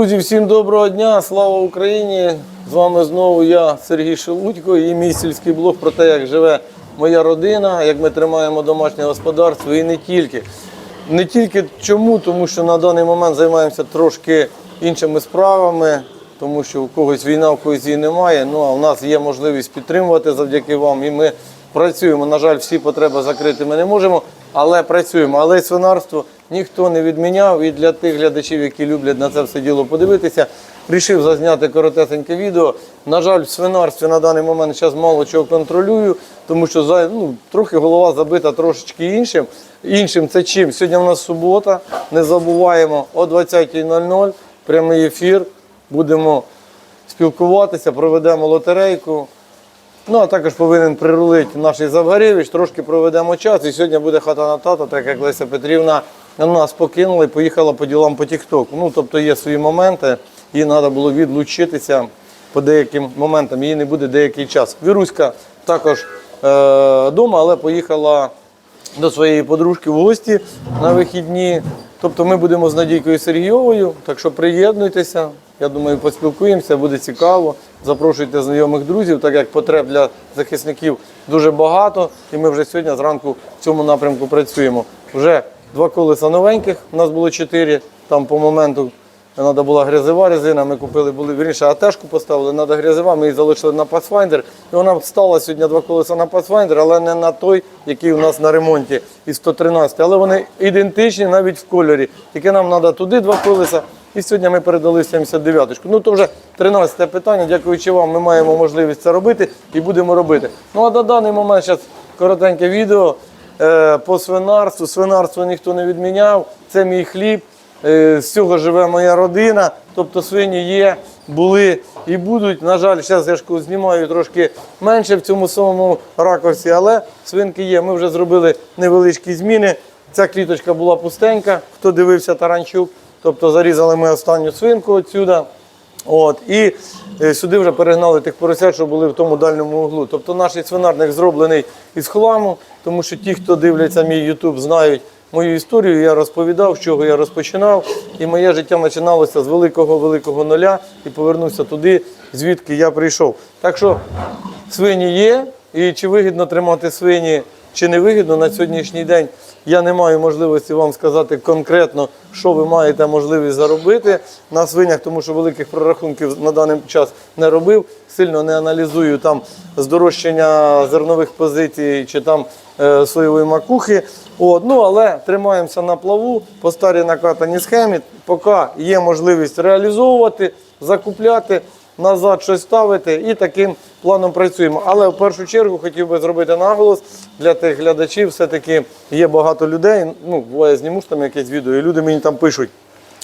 Друзі, всім доброго дня, слава Україні! З вами знову я, Сергій Шелудько, і мій сільський блог про те, як живе моя родина, як ми тримаємо домашнє господарство і не тільки. Не тільки чому, тому що на даний момент займаємося трошки іншими справами, тому що у когось війна, у когось її немає. Ну а в нас є можливість підтримувати завдяки вам. І ми працюємо. На жаль, всі потреби закрити ми не можемо, але працюємо. Але свинарство ніхто не відміняв. І для тих глядачів, які люблять на це все діло подивитися, рішив зазняти коротесеньке відео. На жаль, в свинарстві на даний момент зараз мало чого контролюю, тому що ну, трохи голова забита трошечки іншим. Іншим це чим? Сьогодні у нас субота. Не забуваємо о 20.00 прямий ефір. Будемо спілкуватися, проведемо лотерейку. Ну, а також повинен прирулити наш Завгаревич, трошки проведемо час. І сьогодні буде хата на тата, так як Леся Петрівна нас покинула і поїхала по ділам по Тіктоку. Ну, тобто є свої моменти, їй треба було відлучитися по деяким моментам, її не буде деякий час. Віруська також вдома, але поїхала до своєї подружки в гості на вихідні. Тобто ми будемо з Надійкою Сергійовою, так що приєднуйтеся. Я думаю, поспілкуємося, буде цікаво. Запрошуйте знайомих друзів, так як потреб для захисників дуже багато. І ми вже сьогодні зранку в цьому напрямку працюємо. Вже два колеса новеньких, у нас було чотири. Там по моменту треба була грязева резина. Ми купили, були вірніше, АТшку поставили, треба грязева, ми її залишили на Pathfinder. І вона стала сьогодні два колеса на Pathfinder, але не на той, який у нас на ремонті із 113. Але вони ідентичні навіть в кольорі. Тільки нам треба туди два колеса. І сьогодні ми передали 79-ку. Ну то вже 13 питання. Дякуючи вам, ми маємо можливість це робити і будемо робити. Ну а на даний момент зараз коротеньке відео по свинарству. Свинарство ніхто не відміняв. Це мій хліб. Е, з цього живе моя родина. Тобто свині є, були і будуть. На жаль, зараз я ж знімаю трошки менше в цьому самому ракурсі, але свинки є. Ми вже зробили невеличкі зміни. Ця кліточка була пустенька. Хто дивився Таранчук, тобто зарізали ми останню свинку отсюда. От, і е, сюди вже перегнали тих поросят, що були в тому дальньому углу. Тобто наш свинарник зроблений із хламу, тому що ті, хто дивляться мій YouTube, знають мою історію. Я розповідав, з чого я розпочинав. І моє життя починалося з великого-великого нуля і повернувся туди, звідки я прийшов. Так що свині є, і чи вигідно тримати свині, чи не вигідно на сьогоднішній день. Я не маю можливості вам сказати конкретно, що ви маєте можливість заробити на свинях, тому що великих прорахунків на даний час не робив. Сильно не аналізую там здорожчання зернових позицій чи там е, соєвої макухи. От, ну, але тримаємося на плаву по старій накатаній схемі. Поки є можливість реалізовувати, закупляти назад щось ставити і таким планом працюємо. Але в першу чергу хотів би зробити наголос для тих глядачів. Все-таки є багато людей. Ну, буває, зніму ж там якесь відео, і люди мені там пишуть: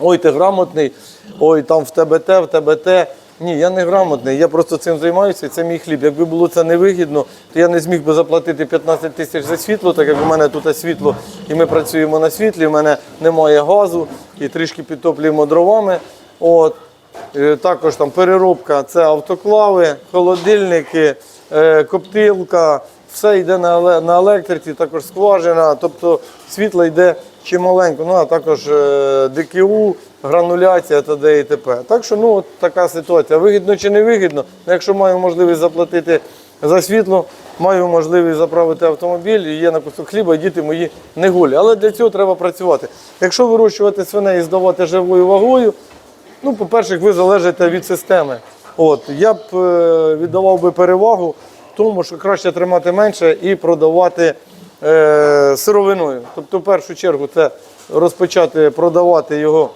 ой, ти грамотний, ой, там в тебе те, в тебе те. Ні, я не грамотний, я просто цим займаюся, це мій хліб. Якби було це невигідно, то я не зміг би заплатити 15 тисяч за світло, так як у мене тут світло, і ми працюємо на світлі, у мене немає газу і трішки підтоплюємо дровами. От. Е, Також там переробка, це автоклави, холодильники, е, коптилка, все йде на електриці, також скважина, тобто світло йде чималенько, ну а також е, ДКУ, грануляція та д і т.п. Так що ну, от така ситуація. Вигідно чи не вигідно, Ну, якщо маю можливість заплатити за світло, маю можливість заправити автомобіль, і є на кусок хліба, і діти мої не голі. Але для цього треба працювати. Якщо вирощувати свиней і здавати живою вагою, Ну, по-перше, ви залежите від системи. От, я б е, віддавав би перевагу тому, що краще тримати менше і продавати е, сировиною. Тобто, в першу чергу, це розпочати продавати його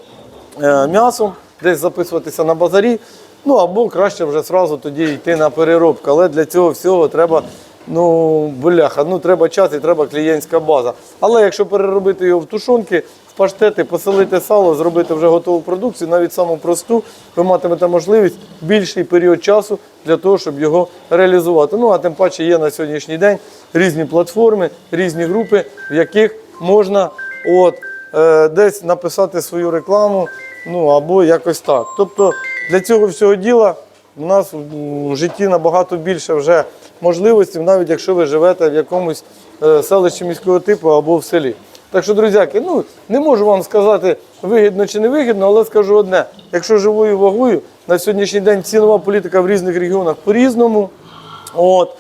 е, м'ясом, десь записуватися на базарі. Ну або краще вже зразу тоді йти на переробку. Але для цього всього треба ну, бляха, ну треба час і треба клієнтська база. Але якщо переробити його в тушонки, паштети, поселити сало, зробити вже готову продукцію, навіть саму просту, ви матимете можливість більший період часу для того, щоб його реалізувати. Ну а тим паче є на сьогоднішній день різні платформи, різні групи, в яких можна от, е, десь написати свою рекламу, ну або якось так. Тобто для цього всього діла у нас в житті набагато більше вже можливостей, навіть якщо ви живете в якомусь е, селищі міського типу або в селі. Так що, друзяки, ну не можу вам сказати вигідно чи не вигідно, але скажу одне: якщо живою вагою на сьогоднішній день цінова політика в різних регіонах по-різному. От.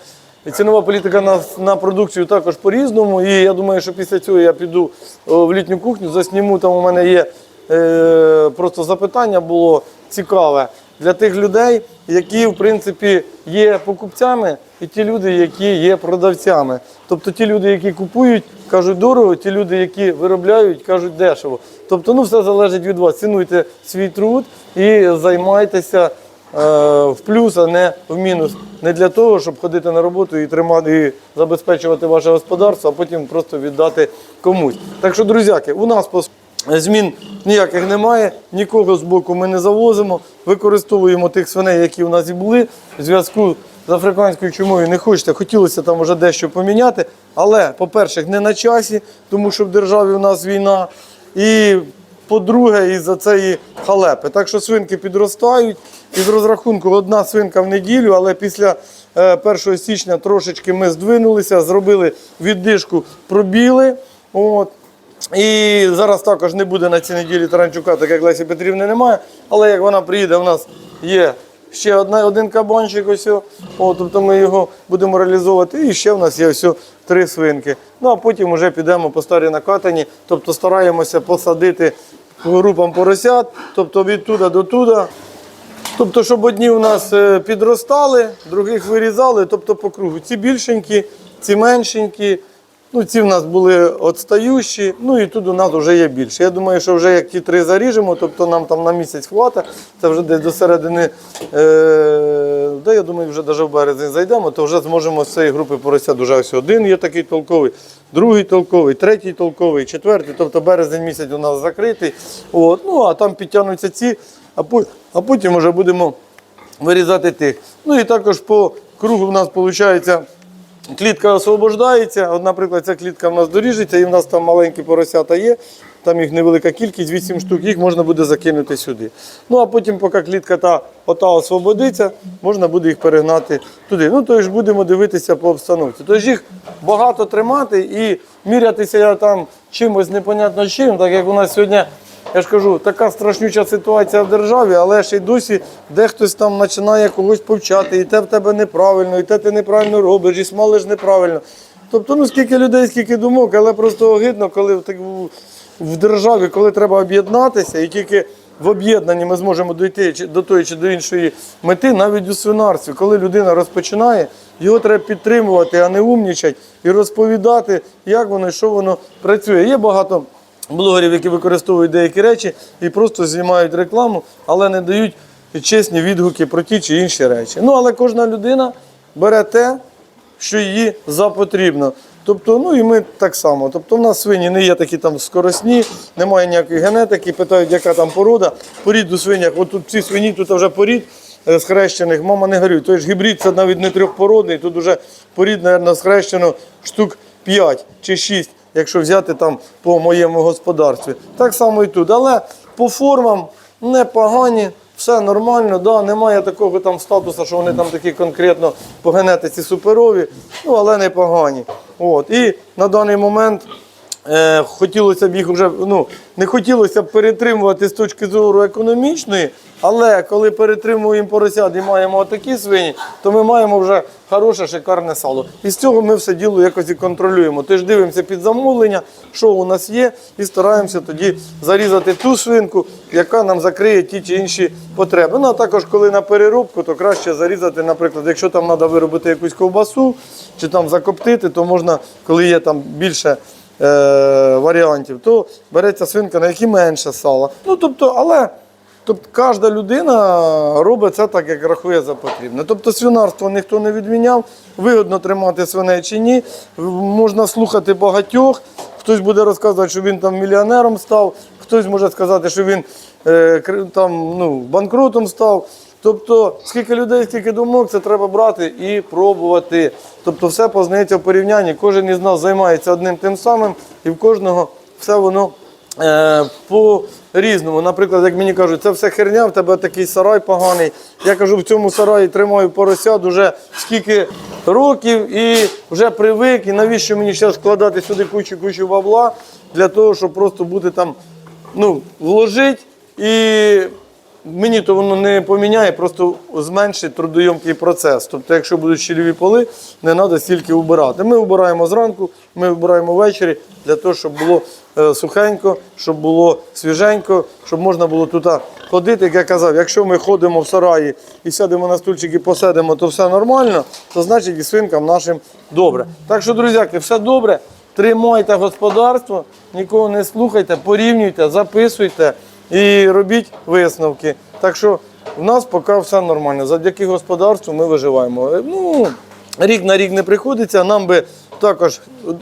І цінова політика на, на продукцію також по-різному. І я думаю, що після цього я піду в літню кухню, засніму. Там у мене є е, просто запитання було цікаве для тих людей, які в принципі є покупцями, і ті люди, які є продавцями. Тобто ті люди, які купують, кажуть дорого, ті люди, які виробляють, кажуть дешево. Тобто, ну все залежить від вас. Цінуйте свій труд і займайтеся е, в плюс, а не в мінус. Не для того, щоб ходити на роботу і тримати і забезпечувати ваше господарство, а потім просто віддати комусь. Так що, друзяки, у нас змін ніяких немає, нікого з боку ми не завозимо, використовуємо тих свиней, які у нас і були. В зв'язку з африканською чумою не хочете, хотілося там вже дещо поміняти. Але, по-перше, не на часі, тому що в державі у нас війна. І по-друге, із-за цієї халепи. Так що свинки підростають. Із розрахунку одна свинка в неділю, але після е, 1 січня трошечки ми здвинулися, зробили віддишку, пробіли. От. І зараз також не буде на цій неділі Таранчука, так як Лесі Петрівни немає. Але як вона приїде, у нас є ще одна, один кабанчик, ось, о, тобто ми його будемо реалізовувати. І ще в нас є ось три свинки. Ну а потім вже підемо по старій накатані, тобто стараємося посадити групам поросят, тобто від туди до туди. Тобто, щоб одні у нас е, підростали, других вирізали, тобто по кругу. Ці більшенькі, ці меншенькі, ну ці в нас були отстающі, ну і тут у нас вже є більше. Я думаю, що вже як ті три заріжемо, тобто нам там на місяць хватить, це вже десь до середини, е, де я думаю, вже навіть в березень зайдемо, то вже зможемо з цієї групи поросят. Уже ось один є такий толковий, другий толковий, третій толковий, четвертий, тобто березень місяць у нас закритий. От, ну а там підтягнуться ці, а, по- а потім вже будемо вирізати тих. Ну і також по кругу в нас виходить. Клітка освобождається. От, наприклад, ця клітка в нас доріжеться, і в нас там маленькі поросята є. Там їх невелика кількість, 8 штук, їх можна буде закинути сюди. Ну а потім, поки клітка та ота освободиться, можна буде їх перегнати туди. Ну то ж будемо дивитися по обстановці. Тож їх багато тримати і мірятися я там чимось непонятно чим, так як у нас сьогодні. Я ж кажу, така страшнюча ситуація в державі, але ще й досі дехтось там починає когось повчати, і те в тебе неправильно, і те ти неправильно робиш, і смалиш неправильно. Тобто, ну скільки людей, скільки думок, але просто огидно, коли так- в- державі, коли треба об'єднатися, і тільки в об'єднанні ми зможемо дійти чи до тої чи до іншої мети, навіть у свинарстві, коли людина розпочинає, його треба підтримувати, а не умнічати і розповідати, як воно і що воно працює. Є багато блогерів, які використовують деякі речі і просто знімають рекламу, але не дають чесні відгуки про ті чи інші речі. Ну, але кожна людина бере те, що її запотрібно. Тобто, ну і ми так само. Тобто, в нас свині не є такі там скоросні, немає ніякої генетики, питають, яка там порода. Порід у свинях, от тут ці свині, тут вже порід е, схрещених, мама не горює. Той ж гібрид це навіть не трьохпородний, тут вже порід, мабуть, схрещено штук 5 чи 6 якщо взяти там по моєму господарстві. Так само і тут. Але по формам непогані, все нормально, да, немає такого там статусу, що вони там такі конкретно по генетиці суперові, ну але непогані. От. І на даний момент е, хотілося б їх вже, ну, не хотілося б перетримувати з точки зору економічної, але коли перетримуємо поросят і маємо отакі свині, то ми маємо вже хороше, шикарне сало. І з цього ми все діло якось і контролюємо. Тож дивимося під замовлення, що у нас є, і стараємося тоді зарізати ту свинку, яка нам закриє ті чи інші потреби. Ну а також, коли на переробку, то краще зарізати, наприклад, якщо там треба виробити якусь ковбасу чи там закоптити, то можна, коли є там більше варіантів, то береться свинка, на якій менше сала. Ну тобто, але. Тобто кожна людина робить це так, як рахує за потрібне. Тобто свинарство ніхто не відміняв, вигодно тримати свиней чи ні. Можна слухати багатьох. Хтось буде розказувати, що він там мільйонером став, хтось може сказати, що він е, там, ну, банкрутом став. Тобто, скільки людей, скільки думок, це треба брати і пробувати. Тобто, все познається в порівнянні. Кожен із нас займається одним тим самим, і в кожного все воно Е, по-різному. Наприклад, як мені кажуть, це все херня, в тебе такий сарай поганий. Я кажу, в цьому сараї тримаю поросят уже скільки років і вже привик. І навіщо мені зараз складати сюди кучу-кучу бабла? для того, щоб просто бути там, ну, вложить і мені то воно не поміняє, просто зменшить трудойомкий процес. Тобто, якщо будуть щільові поли, не треба стільки убирати. Ми вбираємо зранку, ми вбираємо ввечері для того, щоб було е, сухенько, щоб було свіженько, щоб можна було тут ходити. Як я казав, якщо ми ходимо в сараї і сядемо на стульчик і посидимо, то все нормально, то значить і свинкам нашим добре. Так що, друзяки, все добре. Тримайте господарство, нікого не слухайте, порівнюйте, записуйте і робіть висновки. Так що в нас поки все нормально. Завдяки господарству ми виживаємо. Е, Ну, рік на рік не приходиться. Нам би також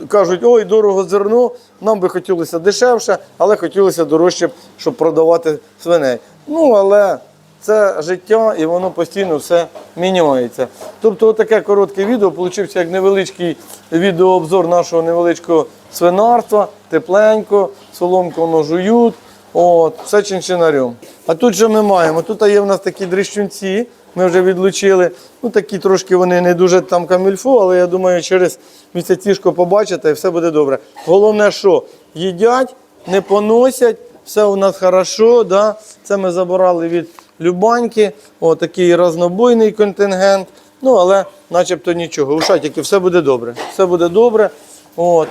кажуть, ой, дорого зерно, нам би хотілося дешевше, але хотілося дорожче, щоб продавати свиней. Ну, але це життя і воно постійно все міняється. Тобто, таке коротке відео получився як невеличкий відеообзор нашого невеличкого свинарства, тепленько, соломку воно жують. От, все чинчинарем. А тут що ми маємо? Тут є в нас такі дрищунці, ми вже відлучили. Ну такі трошки вони не дуже там камільфо, але я думаю, через місяцішко побачите і все буде добре. Головне, що їдять, не поносять, все у нас хорошо. Да? Це ми забирали від Любаньки, О, такий разнобойний контингент. Ну, але начебто нічого. У шатіки все буде добре. Все буде добре. От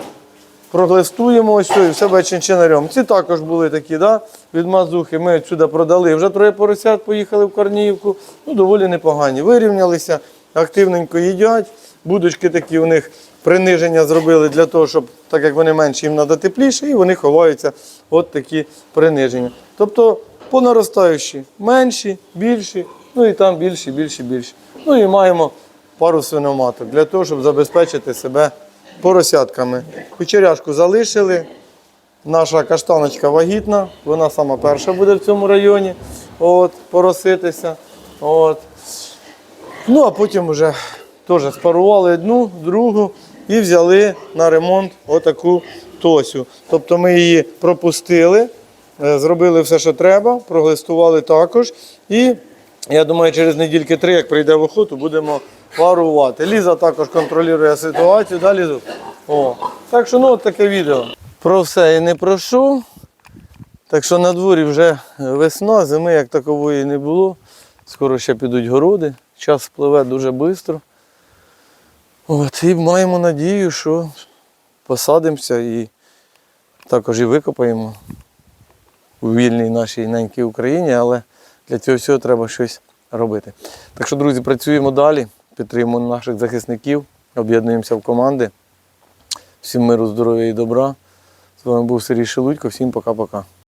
проглистуємо ось і все буде чинчинарем. Ці також були такі, да? від мазухи. Ми відсюди продали. Вже троє поросят поїхали в Корніївку. Ну, доволі непогані. Вирівнялися, активненько їдять. Будочки такі у них приниження зробили для того, щоб, так як вони менші, їм треба тепліше, і вони ховаються от такі приниження. Тобто по наростаючі менші, більші, ну і там більші, більші, більші. Ну і маємо пару свиноматок для того, щоб забезпечити себе поросятками. Кучеряшку залишили. Наша каштаночка вагітна, вона сама перша буде в цьому районі от, пороситися. От. Ну, а потім вже теж спарували одну, другу і взяли на ремонт отаку тосю. Тобто ми її пропустили, е, зробили все, що треба, проглистували також. І я думаю, через недільки три, як прийде в охоту, будемо парувати. Ліза також контролює ситуацію. Да, Лізу? О. Так що ну, таке відео. Про все і не прошу. Так що на дворі вже весна, зими як такової не було. Скоро ще підуть городи, час спливе дуже швидко. От, і маємо надію, що посадимося і також і викопаємо у вільній нашій ненькій Україні, але для цього всього треба щось робити. Так що, друзі, працюємо далі, підтримуємо наших захисників, об'єднуємося в команди. Всім миру, здоров'я і добра. З вами був Сергій Шелудько, всім пока-пока.